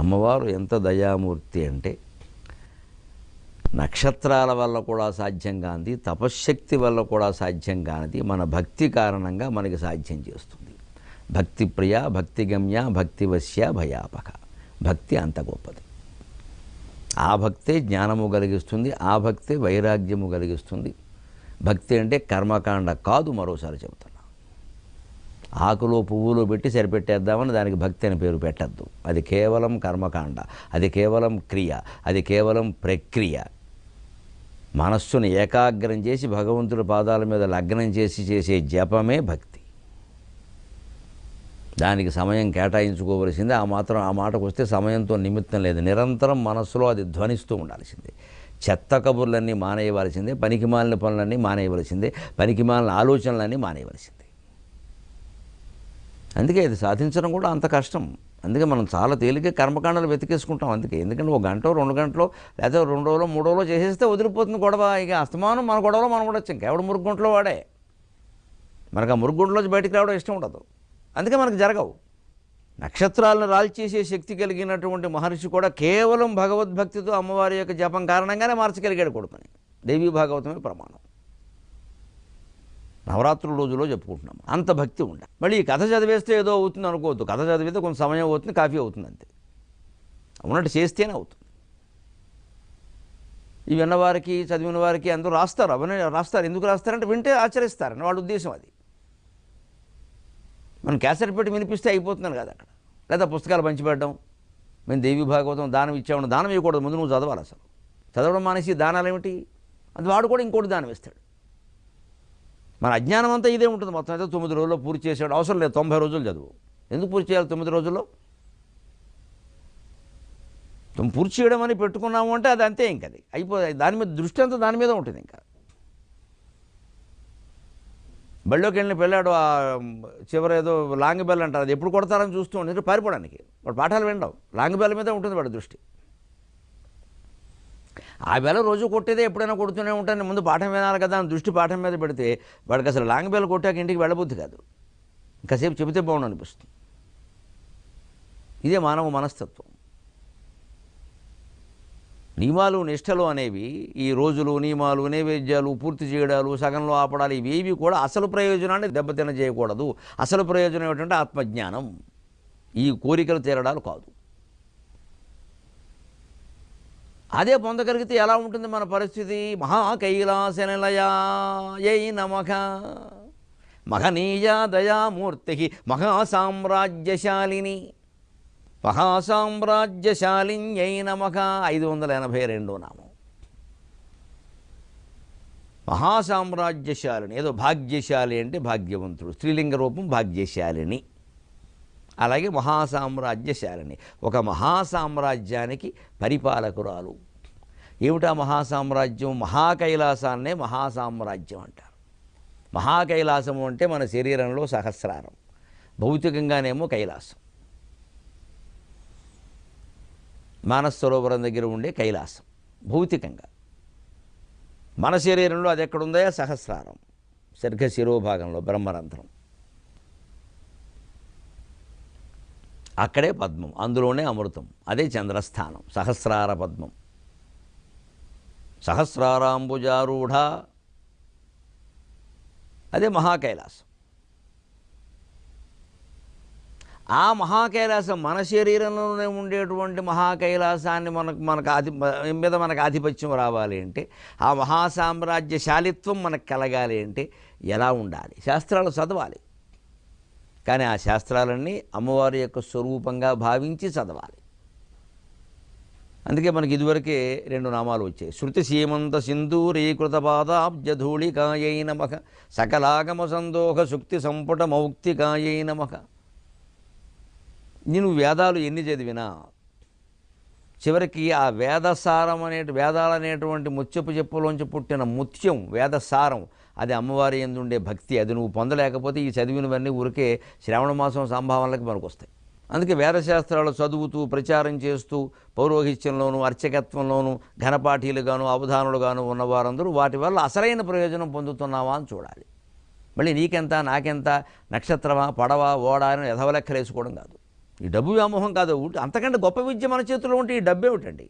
అమ్మవారు ఎంత దయామూర్తి అంటే నక్షత్రాల వల్ల కూడా సాధ్యం కానిది తపశ్శక్తి వల్ల కూడా సాధ్యం కానిది మన భక్తి కారణంగా మనకి సాధ్యం చేస్తుంది. భక్తి ప్రియ భక్తిగమ్య భక్తివశ్య భయాపక. భక్తి అంత గొప్పది. ఆ భక్తే జ్ఞానము కలిగిస్తుంది ఆ భక్తే వైరాగ్యము కలిగిస్తుంది. భక్తి అంటే కర్మకాండ కాదు మరోసారి చెబుతున్నా. ఆకులో పువ్వులు పెట్టి సరిపెట్టేద్దామని దానికి భక్తి అని పేరు పెట్టద్దు. అది కేవలం కర్మకాండ అది కేవలం క్రియ అది కేవలం ప్రక్రియ. మనస్సును ఏకాగ్రం చేసి భగవంతుడి పాదాల మీద లగ్నం చేసి చేసే జపమే భక్తి. దానికి సమయం కేటాయించుకోవలసిందే. ఆ మాత్రం ఆ మాటకు వస్తే సమయంతో నిమిత్తం లేదు. నిరంతరం మనస్సులో అది ధ్వనిస్తూ ఉండాల్సిందే. చెత్త కబుర్లన్నీ మానేయవలసిందే పనికిమాలిన పనులన్నీ మానేయవలసిందే పనికిమాలిన ఆలోచనలన్నీ మానేయవలసిందే. అందుకే ఇది సాధించడం కూడా అంత కష్టం. అందుకే మనం చాలా తేలిక కర్మకాండాలు వెతికేసుకుంటాం అందుకే. ఎందుకంటే ఒక గంట రెండు గంటలో లేదా రెండు రోజులు మూడు రోజులు చేసేస్తే వదిలిపోతుంది గొడవ. ఇక అస్తమానం మన గొడవలో మనం కూడా వచ్చాం. కేవలం మురుగుంట్లో వాడే. మనకు ఆ మురుగుంట్లోంచి బయటికి రావడం ఇష్టం ఉండదు. అందుకే మనకు జరగవు. నక్షత్రాలను రాల్చేసే శక్తి కలిగినటువంటి మహర్షి కూడా కేవలం భగవద్భక్తితో అమ్మవారి యొక్క జపం కారణంగానే మార్చగలిగాడు కొడుకుని. దేవీ భాగవతమే ప్రమాణం. నవరాత్రుల రోజుల్లో చెప్పుకుంటున్నాం. అంత భక్తి ఉండ. మళ్ళీ ఈ కథ చదివేస్తే ఏదో అవుతుంది అనుకోవద్దు. కథ చదివితే కొంత సమయం అవుతుంది కాఫీ అవుతుంది అంతే. ఉన్నట్టు చేస్తేనే అవుతుంది. ఈ విన్నవారికి చదివిన వారికి అందరూ రాస్తారు అవన్నీ రాస్తారు. ఎందుకు రాస్తారంటే వింటే ఆచరిస్తారని వాళ్ళ ఉద్దేశం అది. మనం క్యాసెట్ పెట్టి వినిపిస్తే అయిపోతున్నాను కదా అక్కడ. లేదా పుస్తకాలు పంచిపెట్టడం మేము దేవి భాగవతం దానం ఇచ్చాము దానం ఇవ్వకూడదు ముందు నువ్వు చదవాలి అసలు. చదవడం మానేసి దానాలు ఏమిటి? అది వాడు కూడా ఇంకోటి దానం ఇస్తాడు. మన అజ్ఞానం అంతా ఇదే ఉంటుంది. మొత్తం అయితే తొమ్మిది రోజుల్లో పూర్తి చేసాడు అవసరం లేదు. తొంభై రోజులు చదువు. ఎందుకు పూర్తి చేయాలి తొమ్మిది రోజుల్లో? పూర్తి చేయడం అని పెట్టుకున్నాము అంటే అది అంతే ఇంక అది. అయిపోయి దాని మీద దృష్టి అంతా దాని మీద ఉంటుంది ఇంకా. బళ్ళోకి వెళ్ళిన పిల్లాడు ఆ చివరి ఏదో లాంగ్ బెల్ అంటారు. అది ఎప్పుడు కొడతారని చూస్తూ ఉంటుంది పారిపోవడానికి. వాడు పాఠాలు వినడం. లాంగ్ బెల్ మీద ఉంటుంది వాడి దృష్టి. ఆ బెల్ రోజు కొట్టేదే ఎప్పుడైనా కొడుతూనే ఉంటాను. ముందు పాఠం వినాలి కదా అని దృష్టి పాఠం మీద పెడితే వాడికి అసలు లాంగ్ బెల్ కొట్టాక ఇంటికి వెళ్ళబుద్ధి కాదు. ఇంకాసేపు చెబితే బాగుండు అనిపిస్తుంది ఇదే మానవ మనస్తత్వం. నియమాలు నిష్టలు అనేవి ఈ రోజులు నియమాలు నైవేద్యాలు పూర్తి చేయడాలు సగంలో ఆపడాలు ఇవేవి కూడా అసలు ప్రయోజనాన్ని దెబ్బతిన చేయకూడదు అసలు ప్రయోజనం ఏమిటంటే ఆత్మజ్ఞానం. ఈ కోరికలు తీరడాలు కాదు. అదే పొందగలిగితే ఎలా ఉంటుంది మన పరిస్థితి? మహాకైలాస నిలయాయై నమః. మహనీయ దయామూర్తి మహాసామ్రాజ్యశాలిని. మహాసామ్రాజ్యశాలిన్యై నమక ఐదు వందల ఎనభై రెండో నామం. మహాసామ్రాజ్యశాలిని ఏదో భాగ్యశాలి అంటే భాగ్యవంతుడు స్త్రీలింగ రూపం భాగ్యశాలిని. అలాగే మహాసామ్రాజ్యశాలిని. ఒక మహాసామ్రాజ్యానికి పరిపాలకురాలు. ఏమిటా మహాసామ్రాజ్యం? మహాకైలాసాన్నే మహాసామ్రాజ్యం అంటారు. మహాకైలాసము అంటే మన శరీరంలో సహస్రారం. భౌతికంగానేమో కైలాసం. మానస సరోవరం దగ్గర ఉండే కైలాసం. భౌతికంగా. మన శరీరంలో అది ఎక్కడుందో సహస్రారం. సరిగ్గా శిరోభాగంలో బ్రహ్మరంధ్రం. అక్కడే పద్మం అందులోనే అమృతం అదే చంద్రస్థానం సహస్రార పద్మం. సహస్రారాంబుజారూఢ అదే మహాకైలాసం. ఆ మహాకైలాసం మన శరీరంలోనే ఉండేటువంటి మహాకైలాసాన్ని మనకు మనకు ఆధి మీద మనకు ఆధిపత్యం రావాలి అంటే ఆ మహాసామ్రాజ్యశాలిత్వం మనకు కలగాలి అంటే ఎలా ఉండాలి? శాస్త్రాలు చదవాలి. కానీ ఆ శాస్త్రాలన్నీ అమ్మవారి యొక్క స్వరూపంగా భావించి చదవాలి. అందుకే మనకి ఇదివరకే రెండు నామాలు వచ్చాయి. శృతి సీమంత సింధూరీకృత పాదాబ్జధూళికాయై నమః సకలాగమ సందోహ శుక్తి సంపుట మౌక్తికాయై నమః. నేను వేదాలు ఎన్ని చదివినా చివరికి ఆ వేదసారం అనే వేదాలు అనేటువంటి ముత్యపు చెప్పులోంచి పుట్టిన ముత్యం వేదసారం అది అమ్మవారి ఎందుండే భక్తి అది నువ్వు పొందలేకపోతే ఈ చదివినవన్నీ ఊరికే శ్రావణ మాసం సంభావనలకు మనకొస్తాయి. అందుకే వేదశాస్త్రాలు చదువుతూ ప్రచారం చేస్తూ పౌరోహిత్యంలోనూ అర్చకత్వంలోనూ ఘనపాఠీలుగాను అవధానులుగాను ఉన్నవారందరూ వాటి వల్ల అసలైన ప్రయోజనం పొందుతున్నావా అని చూడాలి. మళ్ళీ నీకెంత నాకెంత నక్షత్రమా పడవ ఓడ అని ఎధవలెక్కలేసుకోవడం కాదు. ఈ డబ్బు వ్యామోహం కాదు అంతకంటే గొప్ప విద్య మన చేతిలో ఉంటే ఈ డబ్బు ఏమిటండి